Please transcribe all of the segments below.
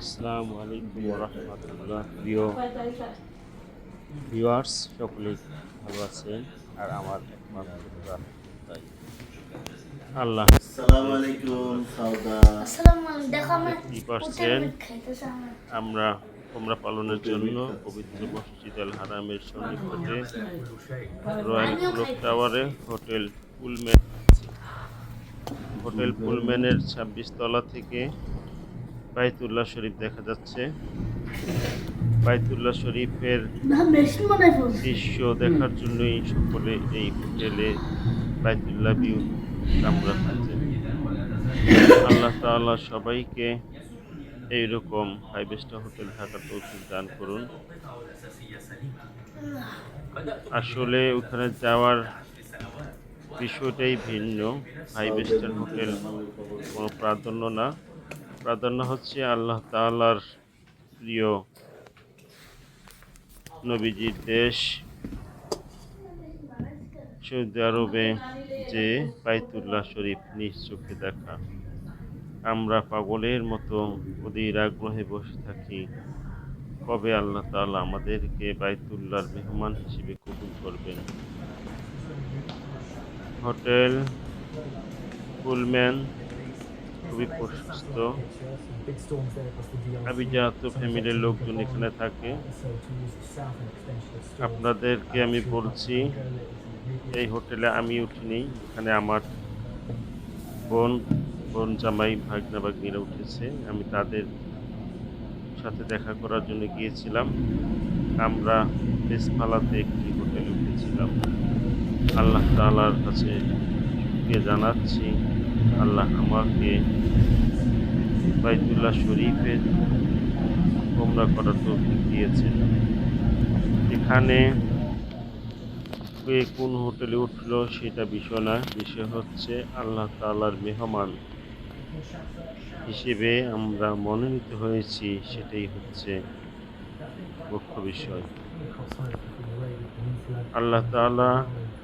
আসসালামু আলাইকুম রহমতুল্লাহ প্রিয় ভিউয়ার্স সকলেই ভালো আছেন আর আমার একমাত্র তাই। আল্লাহ আসসালামু আলাইকুম সাউদা আসসালামু আলাইকুম। দেখো আমরা কি পারছেন খাইতেছি আমরা? আমরা তোমরা পালনের জন্য পবিত্র মসজিদ আল হারামের সন্নিকটে রয়্যাল ক্লক টাওয়ারে হোটেল পুলম্যান হোটেল পুলম্যানের ছাব্বিশ তলা থেকে বাইতুল্লাহ শরীফ দেখা যাচ্ছে। বাইতুল্লাহ শরীফের দৃশ্য দেখার জন্যই সকলে এই হোটেলে বাইতুল্লাহ ভিউ আমরা খাচ্ছি আল্লাহ তাআলা সবাইকে এইরকম ফাইভ স্টার হোটেল থাকার তৌফিক দান করুন। আসলে ওখানে যাওয়ার বিষয়টাই ভিন্ন। ফাইভ স্টার হোটেল কোনো প্রাধান্য না। প্রাধান্য হচ্ছে আল্লাহ তাআলার প্রিয় নবীজির দেশ সৌদি আরবে যে বাইতুল্লাহ শরীফ নিজ চোখে দেখা। আমরা পাগলের মতো অধীর আগ্রহে বসে থাকি। কবে আল্লাহ তাআলা আমাদেরকে বাইতুল্লাহর মেহমান হিসেবে কবুল করবেন? হোটেল পুলম্যান খুবই প্রশস্ত। আভিজাত ফ্যামিলির লোকজন এখানে থাকে। আপনাদেরকে আমি বলছি, এই হোটেলে আমি উঠিনি এখানে আমার বোন বোন জামাই, ভাগনা, ভাগ্নিরা উঠেছে। আমি তাদের সাথে দেখা করার জন্য গিয়েছিলাম। আমরা বেসপালাতে একটি হোটেলে উঠেছিলাম। আল্লাহ তালার কাছে শুকরিয়া জানাচ্ছি। আল্লাহ আমাকে বাইতুল্লাহ শরীফের তোমরা করার তৌফিক দিয়েছেন এখানে কোন হোটেলে উঠল সেটা বিষয় না, বিষয় হচ্ছে আল্লাহ তাআলার মেহমান হিসেবে আমরা মনোনীত হয়েছি, সেটাই হচ্ছে মুখ্য বিষয়। আল্লাহ তাআলা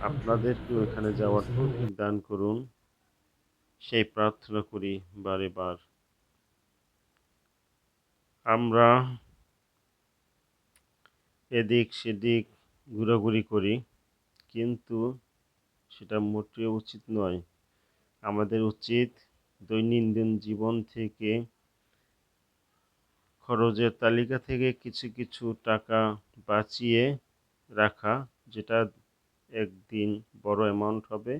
আপনাদেরকেও এখানে যাওয়ার দান করুন। সেই প্রার্থনা করি বারে বার আমরা এদিক সেদিক ঘোরাঘুরি করি, কিন্তু সেটা মোটেও উচিত নয়। আমাদের উচিত দৈনন্দিন জীবন থেকে খরচের তালিকা থেকে কিছু কিছু টাকা বাঁচিয়ে রাখা, যেটা একদিন বড় অ্যামাউন্ট হবে।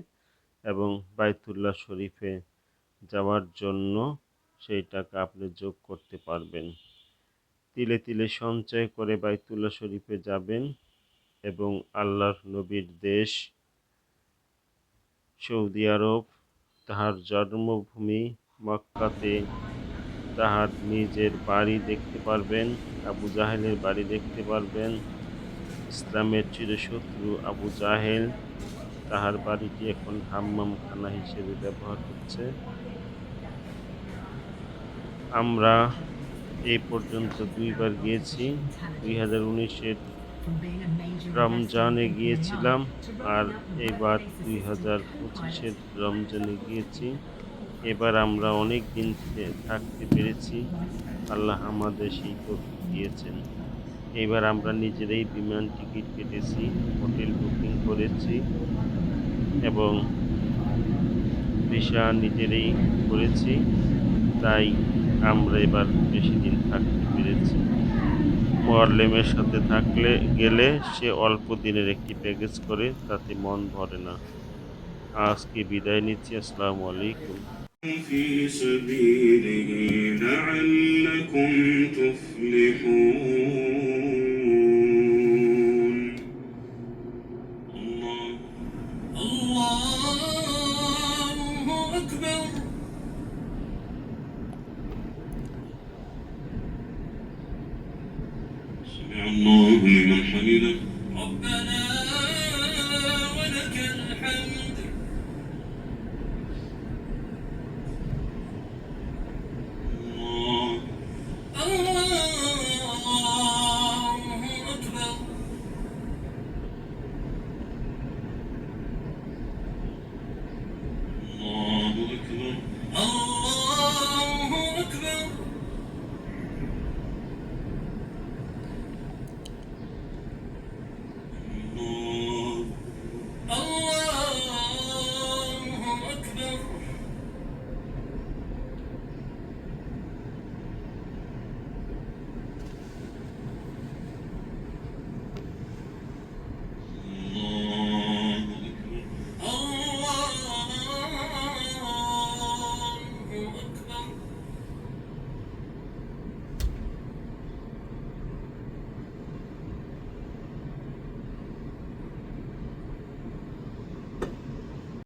এবং বাইতুল্লাহ শরীফে যাওয়ার জন্য সেই টাকা আপনি যোগ করতে পারবেন। তিলে তিলে সঞ্চয় করে বাইতুল্লাহ শরীফে যাবেন এবং আল্লাহর নবীর দেশ, সৌদি আরব, তাহার জন্মভূমি মক্কাতে তাহার নিজের বাড়ি দেখতে পারবেন, আবু জাহেলের বাড়ি দেখতে পারবেন, ইসলামের চিরশত্রু আবু জাহেল তাহার বাড়িটি এখন হাম্মাম খানা হিসেবে ব্যবহার হচ্ছে। আমরা এই পর্যন্ত দুইবার গিয়েছি। দুই হাজার উনিশের রমজানে গিয়েছিলাম আর এবার দুই হাজার পঁচিশের রমজানে গিয়েছি। এবার আমরা অনেক দিন থাকতে পেরেছি। আল্লাহ আমাদের সেই তৌফিক দিয়েছেন। এবার আমরা নিজেরাই বিমান টিকিট কেটেছি, হোটেল বুকিং করেছি। এবং ভিসা নিজেরই করেছি, তাই আমরা এবার বেশি দিন থাকতে পেরেছি। মোয়াল্লেমের সাথে থাকলে, গেলে সে অল্প দিনের একটি প্যাকেজ করে, তাতে মন ভরে না। আজকে বিদায় নিচ্ছি, আসসালামু আলাইকুম। الله لمن حمده. ربنا ولك الحمد. الله الله أكبر. الله أكبر